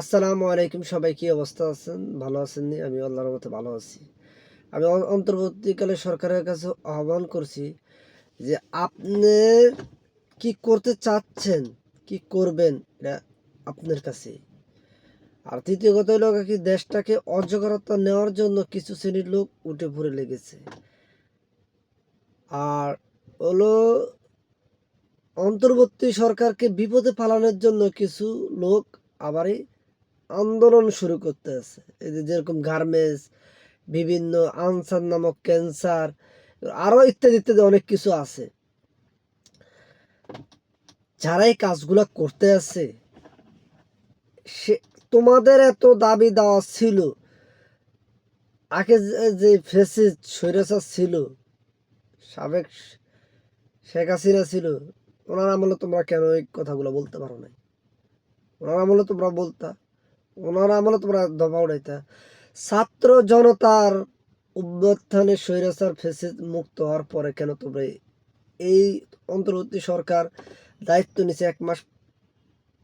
আসসালামু আলাইকুম, সবাই কি অবস্থা আছেন? ভালো আছেন নি? আমি আল্লাহর মতো ভালো আছি। আমি অন্তর্বর্তীকালে সরকারের কাছে আহ্বান করছি যে আপনি কি করতে চাচ্ছেন, কি করবেন, এটা আপনার কাছে। আর তৃতীয় কথা হলো কি, দেশটাকে অজগরতা নেওয়ার জন্য কিছু শ্রেণির লোক উঠে পড়ে লেগেছে। আর হলো অন্তর্বর্তী সরকারকে বিপদে ফালানোর জন্য কিছু লোক আবারই আন্দোলন শুরু করতে আছে। এই যে যেরকম গার্মেন্টস, বিভিন্ন আনসার নামক ক্যান্সার, আরও ইত্যাদি ইত্যাদি অনেক কিছু আছে। যারা এই কাজগুলা করতে আছে, সে তোমাদের এত দাবি দেওয়া ছিল, আগে যে- ফেসিস স্বৈরাচার ছিল, সাবেক শেখ হাসিনা ছিল, ওনার আমলে তোমরা কেন এই কথাগুলো বলতে পারো নাই? ওনার আমলে তোমরা বলতা ওনার আমলে তোমরা দফা উঠাইতা ছাত্র জনতার অভ্যুত্থানে স্বৈরাচার ফেসে মুক্ত হওয়ার পরে কেন তোমরা এই অন্তর্বর্তী সরকার দায়িত্ব নিছে এক মাস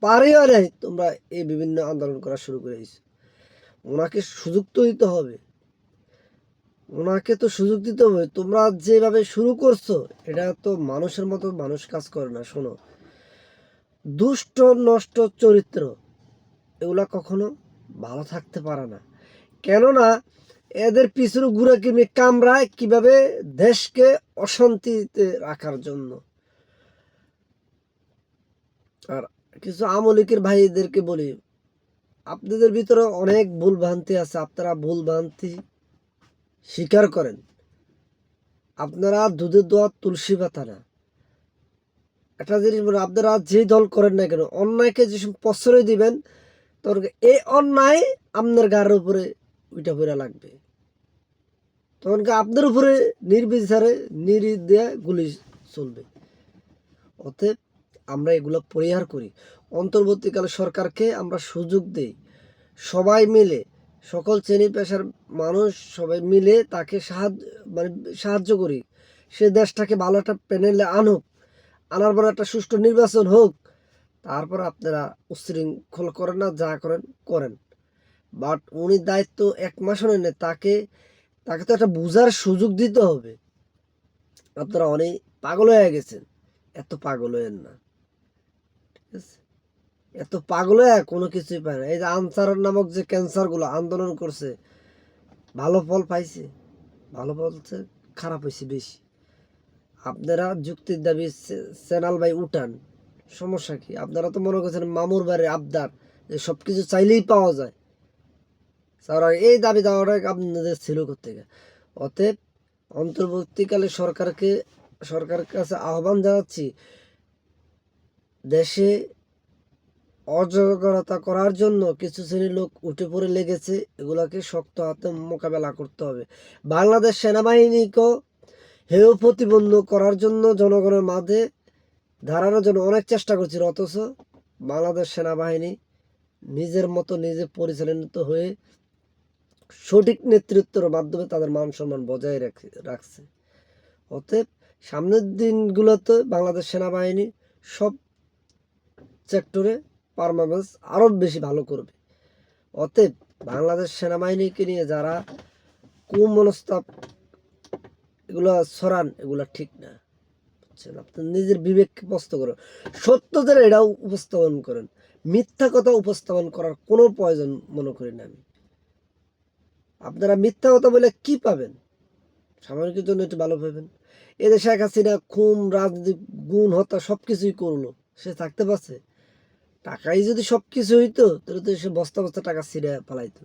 পারেও নেই তোমরা এই বিভিন্ন আন্দোলন করা শুরু করে দিয়েছ? ওনাকে সুযোগ তো দিতে হবে। ওনাকে তো সুযোগ দিতে হবে। তোমরা যেভাবে শুরু করছ, এটা তো মানুষের মতো মানুষ কাজ করে না, শোনো। দুষ্ট, নষ্ট চরিত্র এগুলা কখনো ভালো থাকতে পারে না। কেননা এদের পিছনে ঘুরে কিনে কামড়ায় কীভাবে দেশকে অশান্তিতে রাখার জন্য। আর কিছু আমলিকের ভাইদেরকে বলি, আপনাদের ভিতরে অনেক ভুল ভ্রান্তি আছে, আপনারা ভুল ভ্রান্তি স্বীকার করেন। আপনারা দুধের দোয়া তুলসী পাতা না। একটা জিনিস আপনারা যে দল করেন না কেন, অন্যায়কে যে সময় প্রশ্রয় দিবেন তখন এই অন্যায় আপনার গায়ের উপরে উইটা পড়া লাগবে। তখন কি আপনার উপরে নির্বিচারে নিরি দিয়ে গুলি চলবে। অতএব আমরা এগুলো পরিহার করি। অন্তর্বর্তীকালে সরকারকে আমরা সুযোগ দেই। সবাই মিলে, সকল শ্রেণি পেশার মানুষ সবাই মিলে তাকে সাহায্য মানে সাহায্য করি। সে দেশটাকে ভালো একটা প্যানেলে আনুক, আনার পর একটা সুষ্ঠু নির্বাচন হোক। তারপর আপনারা উচ্ছৃঙ্খল করেন না, যা করেন করেন। বাট উনি দায়িত্ব এক মাসও নেন, তাকে তাকে তো একটা বোঝার সুযোগ দিতে হবে। আপনারা অনেক পাগল হয়ে গেছেন। এত পাগল হয়েন না। ঠিক আছে? এত পাগল হয়ে কোনো কিছুই পায় না। এই যে আনসার নামক যে ক্যান্সারগুলো আন্দোলন করছে, ভালো ফল পাইছে? ভালো ফল খারাপ হয়েছে বেশি। আপনারা যুক্তির দাবি চ্যানেল ভাই উঠান। সমস্যা কি? আপনারা তো মনে করছেন মামুর বাড়ির আবদার, যে সব কিছু চাইলেই পাওয়া যায়। স্যার এই দাবি দাওয়াটা আপনাদের ছিল করতে অতএব অন্তর্বর্তীকালে সরকারকে, সরকারের কাছে আহ্বান জানাচ্ছি, দেশে অজগরতা করার জন্য কিছু শ্রেণির লোক উঠে পড়ে লেগেছে, এগুলাকে শক্ত হাতে মোকাবেলা করতে হবে। বাংলাদেশ সেনাবাহিনীকেও হেয় প্রতিবন্ধ করার জন্য জনগণের মাঝে ধারানোর জন্য অনেক চেষ্টা করছি, অথচ বাংলাদেশ সেনাবাহিনী নিজের মতো নিজে পরিচালিত হয়ে সঠিক নেতৃত্বের মাধ্যমে তাদের মান সম্মান বজায় রাখ- রাখছে। অতএব সামনের দিনগুলোতে বাংলাদেশ সেনাবাহিনী সব সেক্টরে পারফরমেন্স আরও বেশি ভালো করবে। অতএব বাংলাদেশ সেনাবাহিনীকে নিয়ে যারা কুমনস্তাপ এগুলো ছড়ান, এগুলো ঠিক না। বুঝছেন আপনি নিজের বিবেককে প্রস্ত করেন সত্যদের এটাও উপস্থাপন করেন। মিথ্যা কথা উপস্থাপন করার কোনো প্রয়োজন মনে করি না আমি। আপনারা মিথ্যা কথা বলে কি পাবেন? সামরিকের জন্য একটু ভালো পাবেন। এদের শেখ হাসিনা খুন, রাজনীতি, গুণ, হত্যা সব কিছুই করল। সে থাকতে পারছে। টাকাই যদি সব কিছু হইতো, তাহলে তো সে বস্তা বস্তা টাকা ছিঁড়ে পালাইতো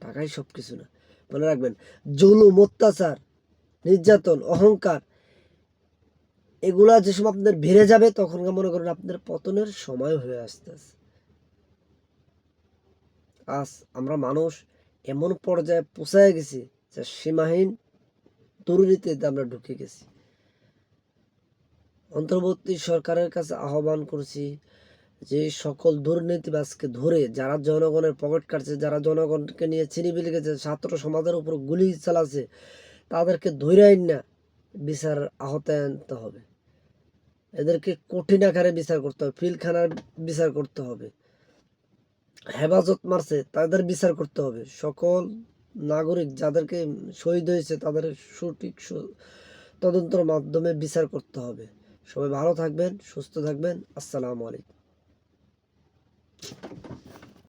টাকাই সব কিছু না। মনে রাখবেন, জুলুম, অত্যাচার, নির্যাতন, অহংকার এগুলা যে সময় আপনাদের বেড়ে যাবে তখন মনে করেন আপনাদের পতনের সময় হয়ে আসতেছে। আজ আমরা মানুষ এমন পর্যায়ে পৌঁছায় গেছি যে সীমাহীন দুর্নীতিতে আমরা ঢুকে গেছি। অন্তর্বর্তী সরকারের কাছে আহ্বান করছি যে সকল দুর্নীতিবাজকে ধরে যারা জনগণের পকেট কাটছে, যারা জনগণকে নিয়ে ছিনিবিলি গেছে ছাত্র সমাজের উপর গুলি চালাচ্ছে, তাদেরকে ধরে আইন না বিচার আহতায় আনতে হবে। এদেরকে কঠিন আকারে বিচার করতে হবে পিলখানার বিচার করতে হবে। হেফাজত মারছে, তাদের বিচার করতে হবে। সকল নাগরিক যাদেরকে শহীদ হয়েছে, তাদের সঠিক তদন্তর মাধ্যমে বিচার করতে হবে। সবাই ভালো থাকবেন, সুস্থ থাকবেন। আসসালামু আলাইকুম।